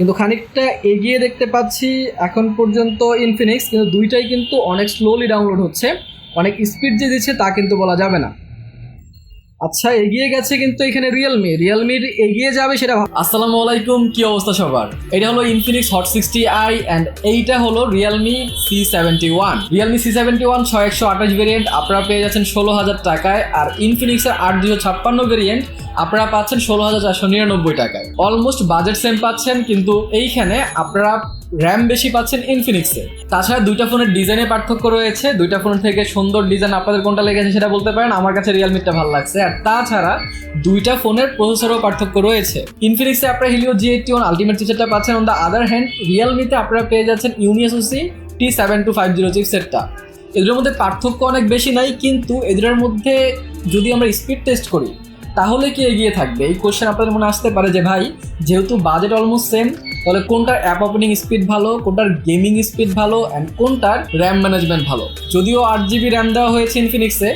কিন্তু খানিকটা এগিয়ে দেখতে পাচ্ছি এখন পর্যন্ত ইনফিনিক্স কিন্তু দুইটাই কিন্তু অনেক স্লোলি ডাউনলোড হচ্ছে। অনেক স্পিড যে দিচ্ছে তা কিন্তু বলা যাবে না। আচ্ছা এগিয়ে গেছে কিন্তু এখানে রিয়েলমি রিয়েলমির এগিয়ে যাবে সেটা আসসালামু আলাইকুম, কি অবস্থা সবার? এটা হলো Infinix hot sixty I and এইটা হলো Realme C seventy one Realme C seventy one ছয় একশো আঠাশ ভেরিয়েন্ট আপনারা পেয়ে যাচ্ছেন ষোলো হাজার টাকায়, আর ইনফিনিক্সের আট দুশো ছাপ্পান্ন ভেরিয়েন্ট আপনারা পাচ্ছেন ষোলো হাজার চারশো নিরানব্বই টাকায়। অলমোস্ট বাজেট সেম পাচ্ছেন, কিন্তু এইখানে আপনারা র্যাম বেশি পাচ্ছেন ইনফিনিক্সে তাছাড়া দুইটা ফোনের ডিজাইনে পার্থক্য রয়েছে। দুইটা ফোন থেকে সুন্দর ডিজাইন আপনাদের কোনটা লেগেছে সেটা বলতে পারেন। আমার কাছে রিয়েলমিটা ভালো লাগছে। আর তাছাড়া দুইটা ফোনের প্রসেসরও পার্থক্য রয়েছে। ইনফিনিক্সে আপনারা Helio G eighty one ultimate চিপসেটটা পাচ্ছেন। অন দ্য আদার হ্যান্ড রিয়েলমিতে আপনারা পেয়ে যাচ্ছেন UNISOC T seven two five zero চিপসেটটা এদের মধ্যে পার্থক্য অনেক বেশি নাই, কিন্তু এদের মধ্যে যদি আমরা স্পিড টেস্ট করি, তাহলে কি এগিয়ে থাকবে? এই কোশ্চেন আপনাদের মনে আসতে পারে যে, ভাই, যেহেতু বাজেট অলমোস্ট সেম তাহলে কোনটার অ্যাপ ওপেনিং স্পিড ভালো, কোনটার গেমিং স্পিড ভালো অ্যান্ড কোনটার র্যাম ম্যানেজমেন্ট ভালো? যদিও আট জিবি র্যাম দেওয়া হয়েছে ইনফিনিক্সে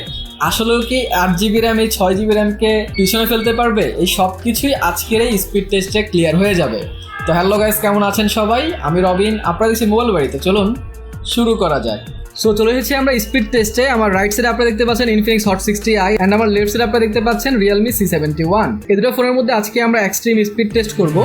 আসলেও কি আট জিবি র্যাম এই ছয় জিবি র্যামকে টিউশনে ফেলতে পারবে? এই সব কিছুই আজকের এই স্পিড টেস্টে ক্লিয়ার হয়ে যাবে। তো হ্যালো গাইস কেমন আছেন সবাই? আমি রবিন, আপনারা দেখছি মোবাইল বাড়িতে। চলুন শুরু করা যাক। সো চলে এসেছি আমরা স্পিড টেস্টে আমার রাইট সাইডে আপনারা দেখতে পাচ্ছেন Infinix hot sixty I and আমার লেফট সাইডে আপনারা দেখতে পাচ্ছেন রিয়েলমি সি সেভেন্টি ওয়ান এই দুটো ফোনের মধ্যে আজকে আমরা এক্সট্রিম স্পিড টেস্ট করব।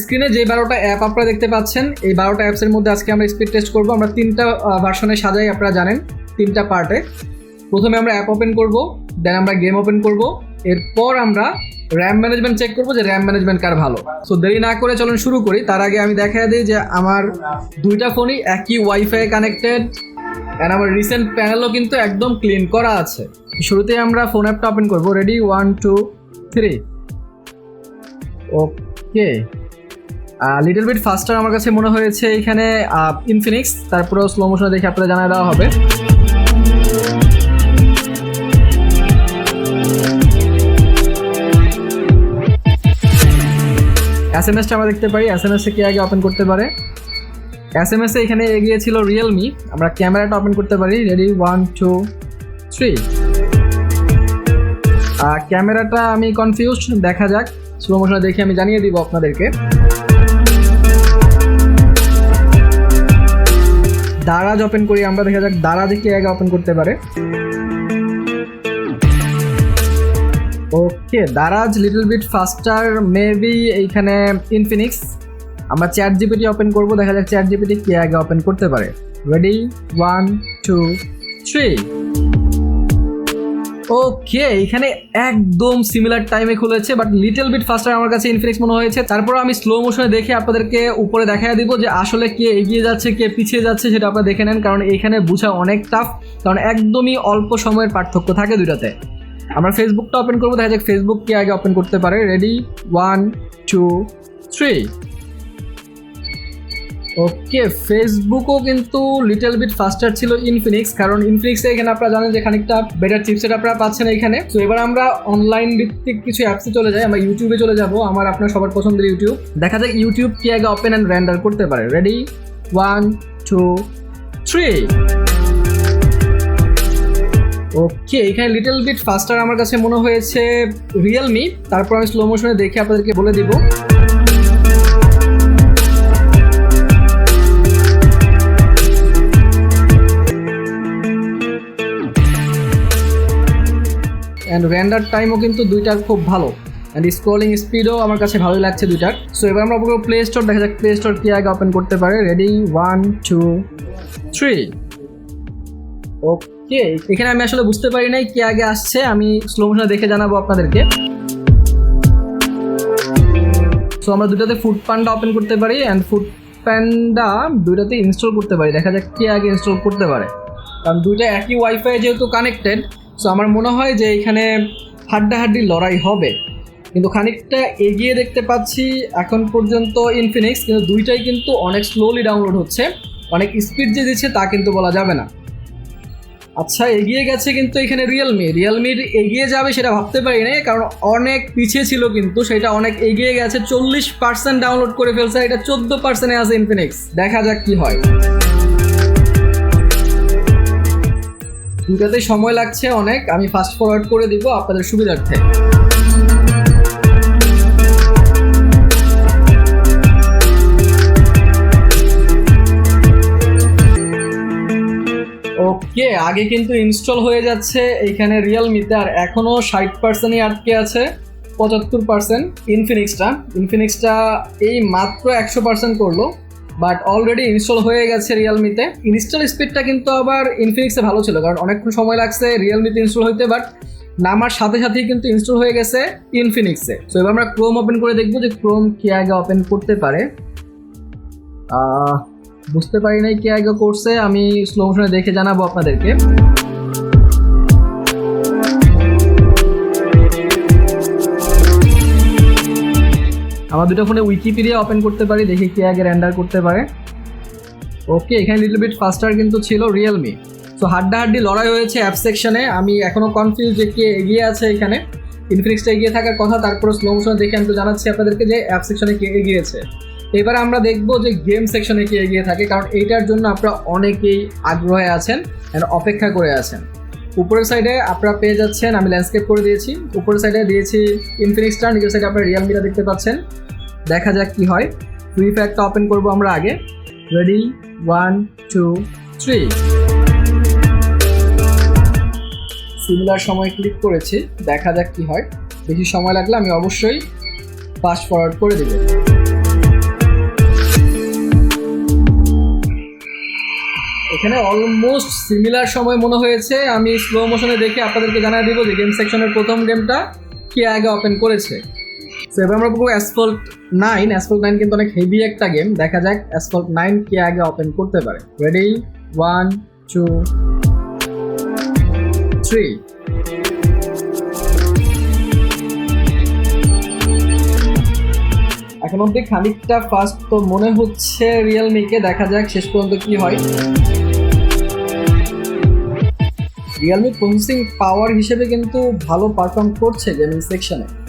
স্ক্রিনে যে বারোটা অ্যাপ আপনারা দেখতে পাচ্ছেন, এই বারোটা অ্যাপসের মধ্যে আজকে আমরা স্পিড টেস্ট করব। আমরা তিনটা ভার্সনে সাজাই, আপনারা জানেন, তিনটা পার্টে প্রথমে আমরা অ্যাপ ওপেন করব দেন আমরা গেম ওপেন করব। এরপর আমরা র্যাম ম্যানেজমেন্ট চেক করব যে র্যাম ম্যানেজমেন্ট কার ভালো। সো দেরি না করে চলুন শুরু করি। তার আগে আমি দেখা দিই যে আমার দুইটা ফোনই একই ওয়াইফাই কানেক্টেড অ্যান্ড আমার রিসেন্ট প্যানেলও কিন্তু একদম ক্লিন করা আছে। শুরুতেই আমরা ফোন অ্যাপটা ওপেন করব। Ready one two three okay little bit faster আমার কাছে মনে হয়েছে এখানে ইনফিনিক্স তারপরেও স্লো মোশনে দেখে আপনাদের জানিয়ে দেওয়া হবে। এস এম এসটা আমরা দেখতে পারি। এস এম এসে কে আগে ওপেন করতে পারে? এস এম এসে এখানে এগিয়ে ছিল রিয়েলমি আমরা ক্যামেরাটা ওপেন করতে পারি। রেডি ওয়ান টু থ্রি ক্যামেরাটা আমি কনফিউজ দেখা যাক। স্লো মোশনে দেখে আমি জানিয়ে দিব আপনাদেরকে। দারাজ ওপেন করি, আমরা দেখা যাক দারাজ কে আগে ওপেন করতে পারে। Okay Daraz little bit faster maybe এইখানে ইনফিনিক্স আমরা চ্যাট জিপিটি ওপেন করব, দেখা যাক চ্যাট জিপিটি কে আগে ওপেন করতে পারে। Ready one two three okay এখানে একদম সিমিলার টাইমে খুলেছে বাট লিটল বিট ফাস্টার আমার কাছে ইনফিনিক্স মনে হয়েছে। তারপর আমি স্লো মোশনে দেখে আপনাদেরকে উপরে দেখা দিব যে আসলে কে এগিয়ে যাচ্ছে, কে পিছিয়ে যাচ্ছে, সেটা আপনারা দেখে নেন, কারণ এখানে বোঝা অনেক টাফ কারণ একদমই অল্প সময়ের পার্থক্য থাকে দুইটাতে। আমরা ফেসবুকটা ওপেন করব, দেখা যাক ফেসবুক কে আগে ওপেন করতে পারে। Ready one two three okay ফেসবুকও কিন্তু লিটল বিট ফাস্টার ছিল ইনফিনিক্স কারণ ইনফিনিক্সে এখানে আপনারা জানেন যে খানিকটা বেটার চিপসেট আপনারা পাচ্ছেন এখানে। তো এবার আমরা অনলাইন ভিত্তিক কিছু অ্যাপসে চলে যাই, আমরা ইউটিউবে চলে যাব, আমার আপনার সবার পছন্দের ইউটিউব দেখা যাক ইউটিউব কি আগে ওপেন অ্যান্ড র্যান্ডার করতে পারে। Ready one two three okay এখানে লিটল বিট ফাস্টার আমার কাছে মনে হয়েছে রিয়েলমি তারপর আমি স্লো মোশনে দেখে আপনাদেরকে বলে দিব। অ্যান্ড র্যান্ডার টাইমও কিন্তু দুইটার খুব ভালো। অ্যান্ড স্ক্রলিং স্পিডও আমার কাছে ভালোই লাগছে দুইটার। সো এবার আমরা পুরো প্লে স্টোর দেখা যাক প্লে স্টোর কি আগে ওপেন করতে পারে। Ready one two three okay এখানে আমি আসলে বুঝতে পারি নাই কি আগে আসছে। আমি স্লো মোশনে দেখে জানাব আপনাদেরকে। সো আমরা দুটাতে ফুড পান্ডা ওপেন করতে পারি। অ্যান্ড ফুড প্যান্ডা দুইটাতে ইনস্টল করতে পারি। দেখা যাক কে আগে ইনস্টল করতে পারে। কারণ দুইটা একই ওয়াইফাই যেহেতু কানেক্টেড সো আমার মনে হয় যে এখানে হাড্ডাহাড্ডি লড়াই হবে। কিন্তু খানিকটা এগিয়ে দেখতে পাচ্ছি এখন পর্যন্ত ইনফিনিক্স কিন্তু দুইটাই কিন্তু অনেক স্লোলি ডাউনলোড হচ্ছে। অনেক স্পিড যে দিচ্ছে তা কিন্তু বলা যাবে না। আচ্ছা এগিয়ে গেছে কিন্তু এখানে রিয়েলমি রিয়েলমির এগিয়ে যাবে সেটা ভাবতে পারি না কারণ অনেক পিছিয়ে ছিল কিন্তু সেটা অনেক এগিয়ে গেছে। চল্লিশ পার্সেন্ট ডাউনলোড করে ফেলছে এটা চোদ্দ পার্সেন্টে আছে ইনফিনিক্স দেখা যাক কি হয়। দুটাতেই সময় লাগছে অনেক। আমি ফাস্ট ফরওয়ার্ড করে দিব আপনাদের সুবিধার্থে। ওকে আগে কিন্তু ইনস্টল হয়ে যাচ্ছে এইখানে রিয়েলমিতে আর এখনও ষাট পার্সেন্টই আটকে আছে, পঁচাত্তর পার্সেন্ট ইনফিনিক্সটা ইনফিনিক্সটা এই মাত্র একশো পার্সেন্ট করল। বাট অলরেডি ইনস্টল হয়ে গেছে রিয়েলমিতে ইনস্টল স্পিডটা কিন্তু আবার ইনফিনিক্সে ভালো ছিল, কারণ অনেকক্ষণ সময় লাগছে রিয়েলমিতে ইনস্টল হইতে বাট নামার সাথে সাথেই কিন্তু ইনস্টল হয়ে গেছে ইনফিনিক্সে সো এবার আমরা ক্রোম ওপেন করে দেখব যে ক্রোম কে আগে ওপেন করতে পারে। বুঝতে পারি নাই কে আগে করছে, আমি স্লো মোশনে দেখে জানাব আপনাদেরকে। আমার দুটো ফোনে উইকিপিডিয়া ওপেন করতে পারি, দেখি কে আগে রেন্ডার করতে পারে। ওকে এখানে লিটল বিট ফাস্টার কিন্তু ছিল রিয়েলমি সো হাড্ডাহাড্ডি লড়াই হয়েছে অ্যাপ সেকশনে আমি এখনও কনফিউজ যে কে এগিয়ে আছে এখানে। ইনফিনিক্সটা এগিয়ে থাকার কথা তারপরে স্লো মোশনে দেখে আমি তো জানাচ্ছি আপনাদেরকে যে অ্যাপ সেকশনে কে এগিয়েছে। এবার আমরা দেখব যে গেম সেকশনে কে এগিয়ে থাকে, কারণ এইটার জন্য আপনারা অনেকেই আগ্রহে আছেন and অপেক্ষা করে আছেন। উপরের সাইডে আপনারা পেয়ে যাচ্ছেন, আমি ল্যান্ডস্কেপ করে দিয়েছি। উপরের সাইডে দিয়েছি ইনফিনিক্সটা নিজের সাইডে আপনারা রিয়েলমিটা দেখতে পাচ্ছেন। দেখা যাক কি হয়। ফ্রি ফ্যাক্টটা ওপেন করব আমরা আগে। Ready one two three similar সময় ক্লিক করেছি। দেখা যাক কি হয়। বেশি সময় লাগলে আমি অবশ্যই ফাস্ট ফরওয়ার্ড করে দেব। এখানে অলমোস্ট সিমিলার সময় মনে হয়েছে। আমি স্লো মোশনে দেখে আপনাদেরকে জানাই দিব যে গেম সেকশনের প্রথম গেমটা কে আগে ওপেন করেছে। তো এবার আমরা বলব অ্যাসফল্ট নাইন অ্যাসফল্ট নাইন কিন্তু অনেক হেভি একটা গেম দেখা যাক অ্যাসফল্ট নাইন কে আগে ওপেন করতে পারে। রেডি ওয়ান টু থ্রি এখন অব্দি খানিকটা ফাস্ট তো মনে হচ্ছে রিয়েলমিকে দেখা যাক শেষ পর্যন্ত কি হয়। রিয়েলমি প্রসেসিং পাওয়ার হিসেবে কিন্তু ভালো পারফর্ম করছে গেমিং সেকশনে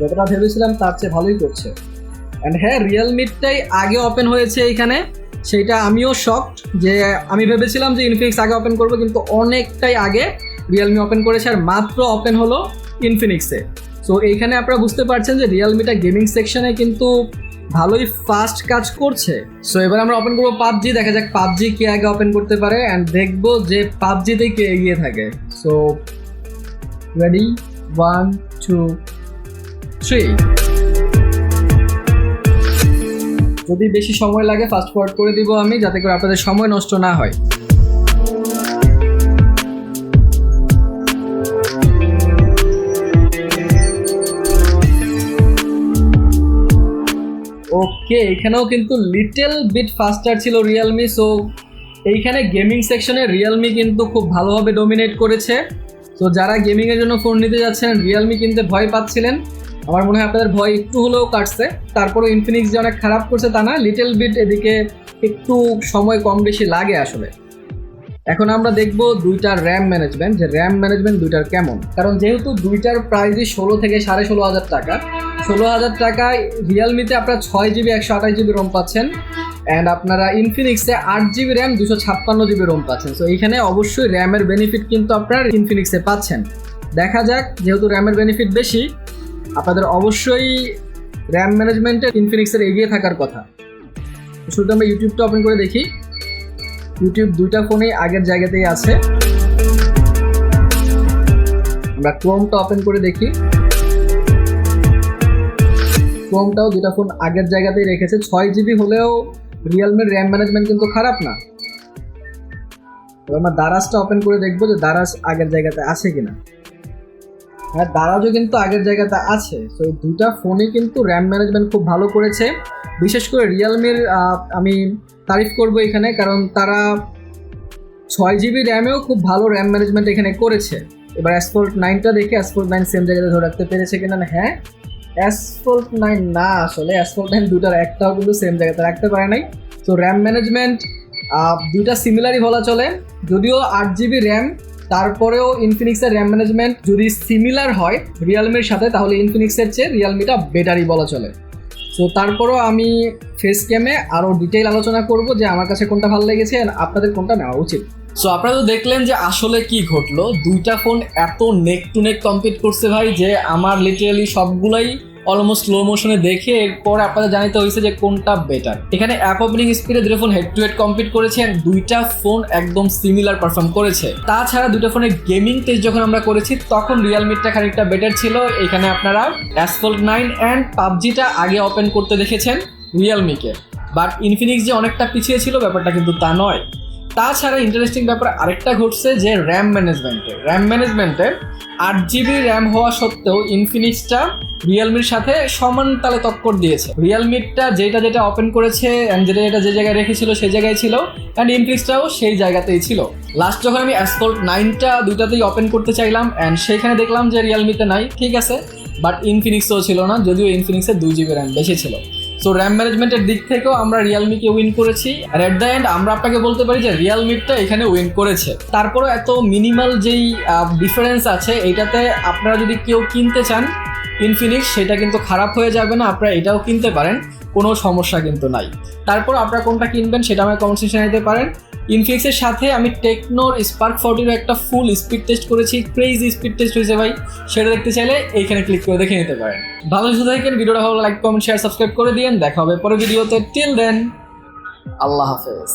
যতটা ভেবেছিলাম তার চেয়ে ভালোই করছে। অ্যান্ড হ্যাঁ রিয়েলমিটাই আগে ওপেন হয়েছে এইখানে সেইটা আমিও শকড যে আমি ভেবেছিলাম যে ইনফিনিক্স আগে ওপেন করব, কিন্তু অনেকটাই আগে রিয়েলমি ওপেন করেছে আর মাত্র ওপেন হলো ইনফিনিক্সে সো এইখানে আপনারা বুঝতে পারছেন যে রিয়েলমিটা গেমিং সেকশনে কিন্তু ভালোই ফাস্ট কাজ করছে। সো এবার আমরা ওপেন করব পাবজি, দেখা যাক পাবজি কে আগে ওপেন করতে পারে। অ্যান্ড দেখব যে পাবজিতেই কে এগিয়ে থাকে। So ready one two three যদি বেশি সময় লাগে ফাস্ট ফরওয়ার্ড করে দিব আমি, যাতে করে আপনাদের সময় নষ্ট না হয়। ওকে এখানেও কিন্তু লিটল বিট ফাস্টার ছিল রিয়েলমি সো এইখানে গেমিং সেকশনে রিয়েলমি কিন্তু খুব ভালোভাবে ডমিনেট করেছে। তো যারা গেমিংয়ের জন্য ফোন নিতে যাচ্ছেন রিয়েলমি কিনতে ভয় পাচ্ছিলেন আমার মনে হয় আপনাদের ভয় একটু হলেও কাটছে। তারপরেও ইনফিনিক্স যে অনেক খারাপ করছে তা না লিটল বিট এদিকে একটু সময় কম বেশি লাগে আসলে। এখন আমরা দেখব দুইটার র্যাম ম্যানেজমেন্ট যে র্যাম ম্যানেজমেন্ট দুইটার কেমন। কারণ যেহেতু দুইটার প্রাইসই ষোলো থেকে সাড়ে ষোলো হাজার টাকা, ষোলো হাজার টাকায় রিয়েলমিতে আপনারা ছয় জিবি একশো আঠাশ জিবি রোম পাচ্ছেন অ্যান্ড আপনারা ইনফিনিক্সে আট জিবি র্যাম দুশো ছাপ্পান্ন জিবি রোম পাচ্ছেন। সো এইখানে অবশ্যই র্যামের বেনিফিট কিন্তু আপনারা ইনফিনিক্সে পাচ্ছেন। দেখা যাক, যেহেতু র্যামের বেনিফিট বেশি আপনাদের অবশ্যই র্যাম ম্যানেজমেন্টে ইনফিনিক্সের এগিয়ে থাকার কথা। শুধু আমরা ইউটিউবটা ওপেন করে দেখি। ইউটিউব দুইটা ফোনেই আগের জায়গাতেই আছে। আমরা ক্রোমটা ওপেন করে দেখি। ক্রোমটাও দুটা ফোন আগের জায়গাতেই রেখেছে। ছয় জিবি হলেও রিয়েলমির র্যাম ম্যানেজমেন্ট কিন্তু খারাপ না। এবার আমরা দারাজটা ওপেন করে দেখব যে দারাজ আগের জায়গাতে আছে কিনা। হ্যাঁ দারাজও কিন্তু আগের জায়গাতে আছে। তো এই দুটা ফোনই কিন্তু র্যাম ম্যানেজমেন্ট খুব ভালো করেছে। বিশেষ করে রিয়েলমির আমি তারিফ করব এখানে, কারণ তারা ছয় জিবি র্যামেও খুব ভালো র্যাম ম্যানেজমেন্ট এখানে করেছে। এবার অ্যাসফোল্ট নাইনটা দেখে অ্যাসফোল্ট নাইন সেম জায়গাতে ধরে রাখতে পেরেছে কিনা না? হ্যাঁ অ্যাসফোল্ট নাইন না আসলে অ্যাসফোল্ট নাইন দুটার একটাও কিন্তু সেম জায়গাতে রাখতে পারে নাই। তো র্যাম ম্যানেজমেন্ট দুইটা সিমিলারই বলা চলে। যদিও আট জিবি র্যাম তারপরেও ইনফিনিক্সের র্যাম ম্যানেজমেন্ট যদি সিমিলার হয় রিয়েলমির সাথে, তাহলে ইনফিনিক্সের চেয়ে রিয়েলমিটা বেটারই বলা চলে। সো তারপরও আমি ফেস ক্যামে আরও ডিটেইল আলোচনা করব যে আমার কাছে কোনটা ভালো লেগেছে and আপনাদের কোনটা নেওয়া উচিত। সো আপনারা তো দেখলেন যে আসলে কি ঘটলো। দুইটা ফোন এত নেক টু নেক কম্পিট করছে ভাই যে আমার লিটারালি সবগুলাই অলমোস্ট স্লো মোশনে দেখে এরপর আপনাদের জানাতে হয়েছে যে কোনটা বেটার এখানে অ্যাপ ওপেনিং স্পিডে দুটো phone head to head compete করেছে দুইটা ফোন একদম সিমিলার পারফর্ম করেছে। তাছাড়া দুটো ফোনের গেমিং টেস্ট যখন আমরা করেছি, তখন রিয়েলমিটা খানিকটা বেটার ছিল। এখানে আপনারা অ্যাসফল্ট নাইন অ্যান্ড পাবজিটা আগে ওপেন করতে দেখেছেন রিয়েলমিকে বাট ইনফিনিক্স যে অনেকটা পিছিয়ে ছিল, ব্যাপারটা কিন্তু তা নয়। তাছাড়া ইন্টারেস্টিং ব্যাপার আরেকটা ঘটছে যে র্যাম ম্যানেজমেন্টে র্যাম ম্যানেজমেন্টে আট জিবি র্যাম হওয়া সত্ত্বেও ইনফিনিক্সটা রিয়েলমির সাথে সমান তালে তক্কর দিয়েছে। রিয়েলমিটা যেটা যেটা ওপেন করেছে অ্যান্ড যেটা যেটা যে জায়গায় রেখেছিল সেই জায়গায় ছিল অ্যান্ড ইনফিনিক্সটাও সেই জায়গাতেই ছিল। লাস্ট যখন আমি অ্যাসফোল্ট নাইনটা দুইটাতেই ওপেন করতে চাইলাম অ্যান্ড সেইখানে দেখলাম যে রিয়েলমিতে নাই, ঠিক আছে। বাট ইনফিনিক্সও ছিল না, যদিও ইনফিনিক্সের দুই জিবি র্যাম বেশি ছিল। সো র্যাম ম্যানেজমেন্টের দিক থেকেও আমরা রিয়েলমিকে উইন করেছি। আর এট দ্য এন্ড আমরা আপনাকে বলতে পারি যে রিয়েলমিটা এখানে উইন করেছে। তারপরও এত মিনিমাল যেই ডিফারেন্স আছে, এটাতে আপনারা যদি কেউ কিনতে চান ইনফিনিক্স সেটা কিন্তু খারাপ হয়ে যাবে না, আপনারা এটাও কিনতে পারেন, কোনো সমস্যা কিন্তু নাই। তারপর আপনারা কোনটা কিনবেন সেটা আমার কমেন্ট সেকশনে দিতে পারেন। ইনফিনিক্সের সাথে আমি টেকনোর স্পার্ক ফর্টির একটা ফুল স্পিড টেস্ট করেছি ক্রেজি স্পিড টেস্ট হয়েছে ভাই। সেটা দেখতে চাইলে এইখানে ক্লিক করে দেখে নিতে পারেন। ভালো সুস্থ থাকেন ভিডিওটা ভালো লাইক কমেন্ট শেয়ার সাবস্ক্রাইব করে দিন দেখা হবে পরে ভিডিওতে। টিল দেন আল্লাহ হাফেজ।